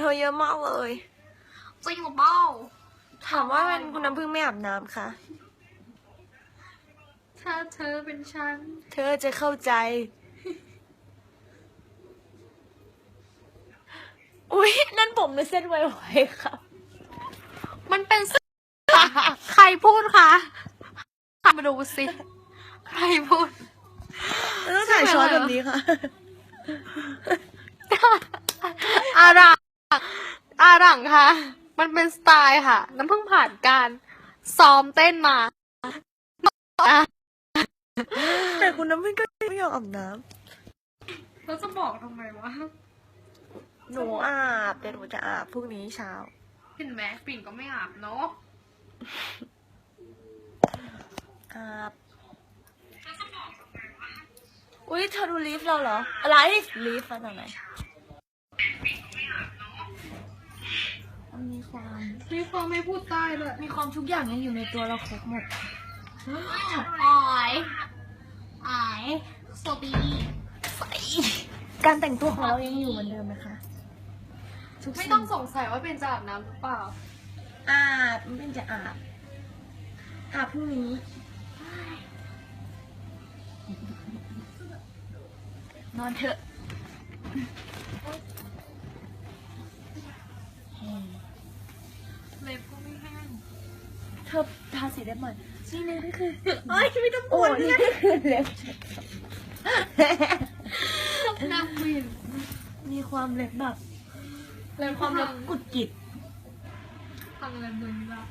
เธอเยอะมากเลย จริงหรือเปล่าถามว่าเป็นคุณน้ำพึ่งไม่อาบน้ำคะถ้าเธอเป็นฉัน เธอจะเข้าใจ อุ๊ยนั่นผมหรือเส้นไวๆครับ มันเป็นเสื้อใครพูดคะมาดูสิ ใครพูดต้องถ่ายช้อนแบบนี้ค่ะอารัง อารังค่ะ มันเป็นสไตล์ค่ะ น้ำเพิ่งผ่านการซ้อมเต้นมาแต่คุณน้ำพึ่งก็ไม่ยอมอาบน้แล้วจะบอกทำไมวะำหนูอาบแต่หนูจะอาบพรุ่งนี้เช้า เห็นไหมปิ่นก็ไม่อาบเนาะ อาบอุ๊ยเธอดูลีฟเราเหรอ อะไรลีฟมาจากไหน มันมีความมีความไม่พูดใต้เลยมีความทุกอย่างยังอยู่ในตัวเราครบหมดอายอายโซบีการแต่งตัวของเรายังอยู่เหมือนเดิมไหมคะทุกไม่สิ่ต้องสงสัยว่าเป็นจะอาบน้ำหรือเปล่า อาบไม่เป็นจะอาบ อาบพรุ่งนี้ นอนเถอะเเธอทาสีเล็บใหม่สีเล็บนี่คือเอ้ยไม่ต้องโอ้นี่คือเล็บนักบินมีความเล็บแบบเล็บความมคาวเล็เล็บบกุดกิดทำอะไรมึงละ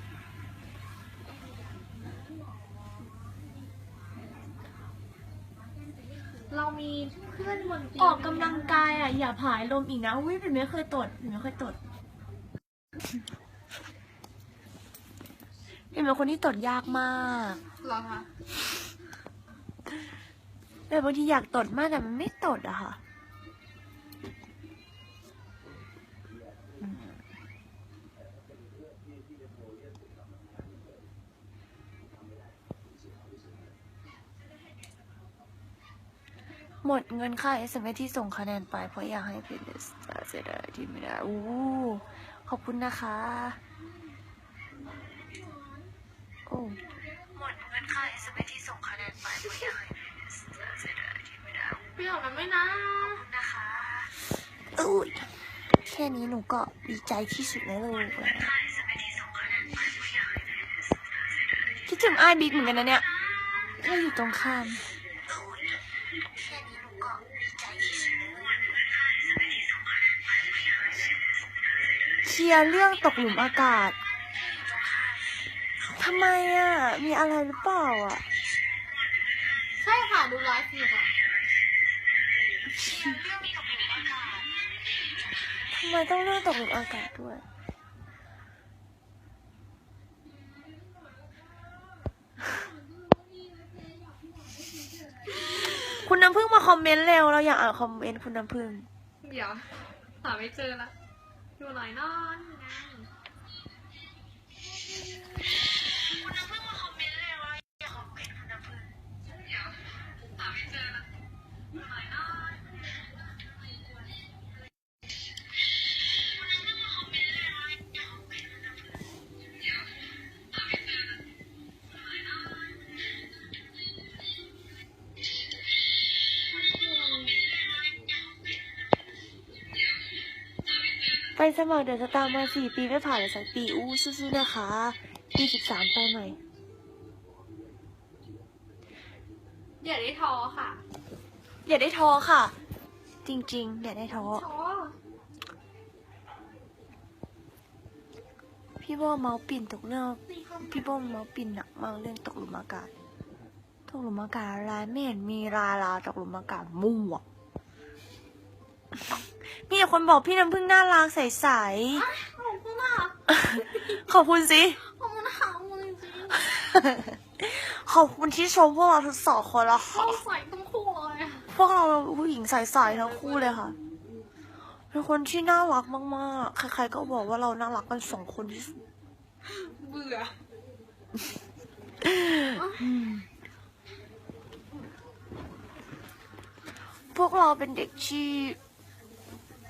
เรามีเพื่อนบนเตียงออกกำลังกายอะอย่าผายลมอีกนะอุ้ยเป็นไม่เคยตดเป็นไม่เคยตด เป็นเป็นคนที่ตดยากมากเหรอคะแต่บางทีอยากตดมากแต่มันไม่ตดอะค่ะ หมดเงินค่า SMS ที่ส่งคะแนนไปเพราะอยากให้เป็นสตาร์เสียดายที่ไม่ได้ อู้ ขอบคุณนะคะ โอ้หมดเงิน ค่า SMS ที่ส่งคะแนนไปอยากให้เสียดายที่ไม่ได้เปรี้ยวมันไม่นะนะคะอุ้ยแค่นี้หนูก็ดีใจที่สุดในโลกแล้วคิดถึงไอ้บิ๊กเหมือนกันนะเนี่ยก็อยู่ตรงข้ามเคลียร์เรื่องตกหลุมอากาศ ทำไมอะ มีอะไรหรือเปล่าอะ ใช่ค่ะ ดูไลฟ์อยู่ค่ะทำไมต้องเรื่องตกหลุมอากาศด้วย คุณน้ำพึ่งมาคอมเมนต์เร็ว เราอยากอ่านคอมเมนต์คุณน้ำพึ่ง เดี๋ยว หาไม่เจอละอยู่ไหนนอนไง สมัครเดี๋ยวจะตามมาสี่ปีไม่ผ่านเลยสักปีอู้สู้ๆนะคะ ปีสิบสามไปใหม่อย่าได้ท้อค่ะ อย่าได้ท้อค่ะ จริงๆ อย่าได้ท้อท้อพี่โบเมาส์ปิ่นตกเรื่องพี่โบเมาส์ปิ่นหนักมากเรื่องตกหลุมอากาศ ตกหลุมอากาศอะไรไม่เห็นมีราลาตกหลุมอากาศมั่ว มีแต่คนบอกพี่น้ำพึ่งน่ารักใสขอบคุณค่ะๆ ขอบคุณสิ ขอบคุณค่ะมึงจริงขอบคุณที่ชมพวกเราทั้งสองคนละค่ะเราใส่ต้องคู่เลยอะพวกเราผู้หญิงใสๆทั้งคู่เลยค่ะ เป็นคนที่น่ารักมากๆ ใครๆก็บอกว่าเราน่ารักกันสองคนที่สุดเบื่อพวกเราเป็นเด็กที่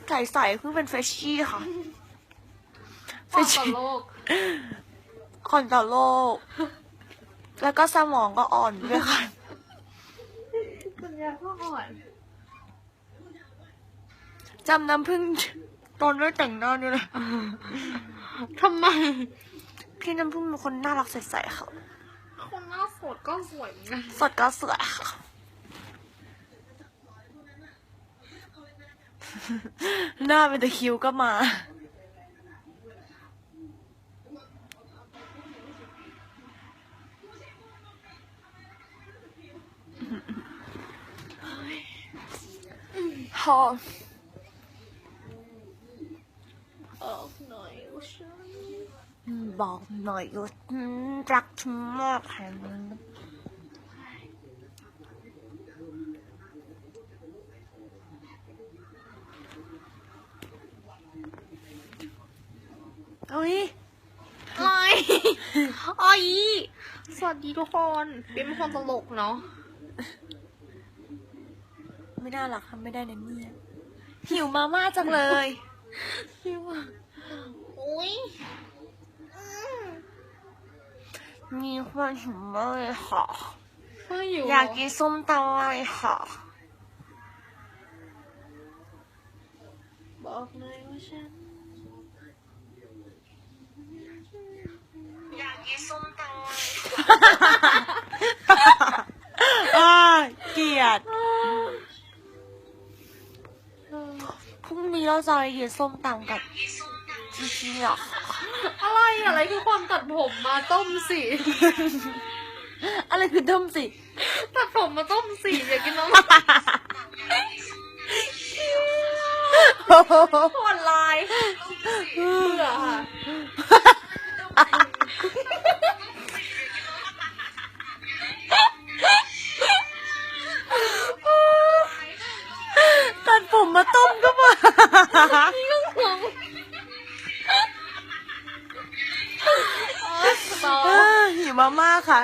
ใสๆเพิ่งเป็นเฟรชชี่ค่ะเฟต่รอชชี่โลกคนต่อโลก แล้วก็สมองก็อ่อนด้วยค่ะปัญญาก็อ่อนจำน้ำพึ่งตอนด้วยแต่งหน้าด้วยนะทำไม พี่น้ำพึ่งเป็นคนน่ารักใสๆค่ะ คนหน้าสดก็สวยเหมือนกันสดก็สวยค่ะ หน้าเป็นตะคริวก็มาพอออกหน่อยว่าฉันบอกหน่อยว่าอืมรักฉันมากแค่นั้น เฮ้ยอะไรอ้อยสวัสดีทุกคน เป็นคนตลกเนาะ ไม่น่ารักทำไม่ได้นะเนี่ย หิวมาม่าจังเลยพี่ว่าอุ้ยมีคนหิวมากเลยค่ะเพื่ออยู่อยากกินส้มตำเลยค่ะบอกเลยว่าฉัน อยา กกินส้มตำเลยอ่าเกลียดพรุ่งนี้เราจะไปกินส้มตำกับจีจีอะอะไรอะไรคือความตัดผมมาต้มสิอะไรคือต้มสิตัดผมมาต้มสิอยากกินน้องโหดล มมาต้มก็มาต่อหิวมาม่าค่ะ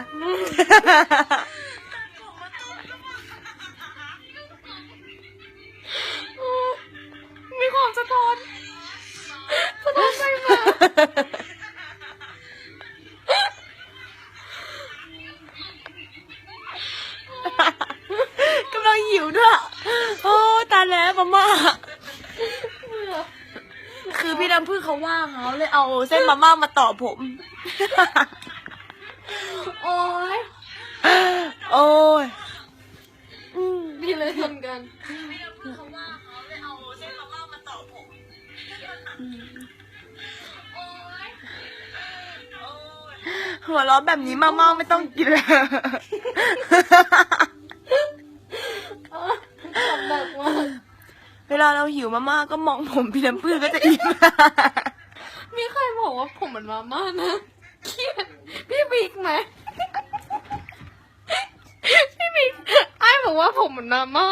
เลยเอาเส้นมาม่ามาต่อผม โอ้ยโอ้ยพี่เลยทนกันเขาว่างเขาเลยเอาเส้นมาม่ามาต่อผมหัวเราะแบบนี้มาม่าไม่ต้องกินเลยขำหนักมากเวลาเราหิวมาม่าก็มองผมพี่น้ำพึ่งก็จะอิ่ม มีใครบอกว่าผมเหมือนมาม่านะเครียดพี่บิ๊กไหมพี่บิ๊กไอ้บอกว่าผมเหมือนมาม่า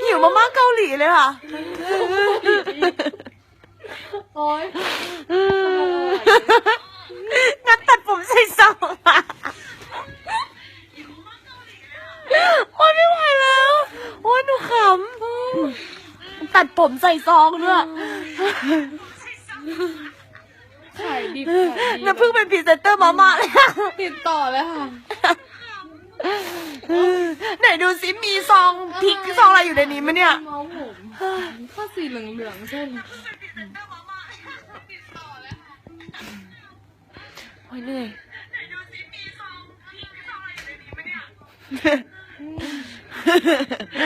หิวมาม่าเกาหลีเลยค่ะ โอ้ยนักตัดผมใส่ซองอะโอ้ยไม่ไหวแล้ว โอ้ยหนูขำ ตัด ผมใส่ซองด้วยขายดิบขายดีน้ำพึ่งเป็นพรีเซนเตอร์มาม่าเลยอะติดต่อเลยค่ะ ไหนดูซิมีซองพริกซองอะไรอยู่ในนี้ไหมเนี่ย เมาผมข้าสีเหลืองๆเส้นโอ้ยเหนื่อย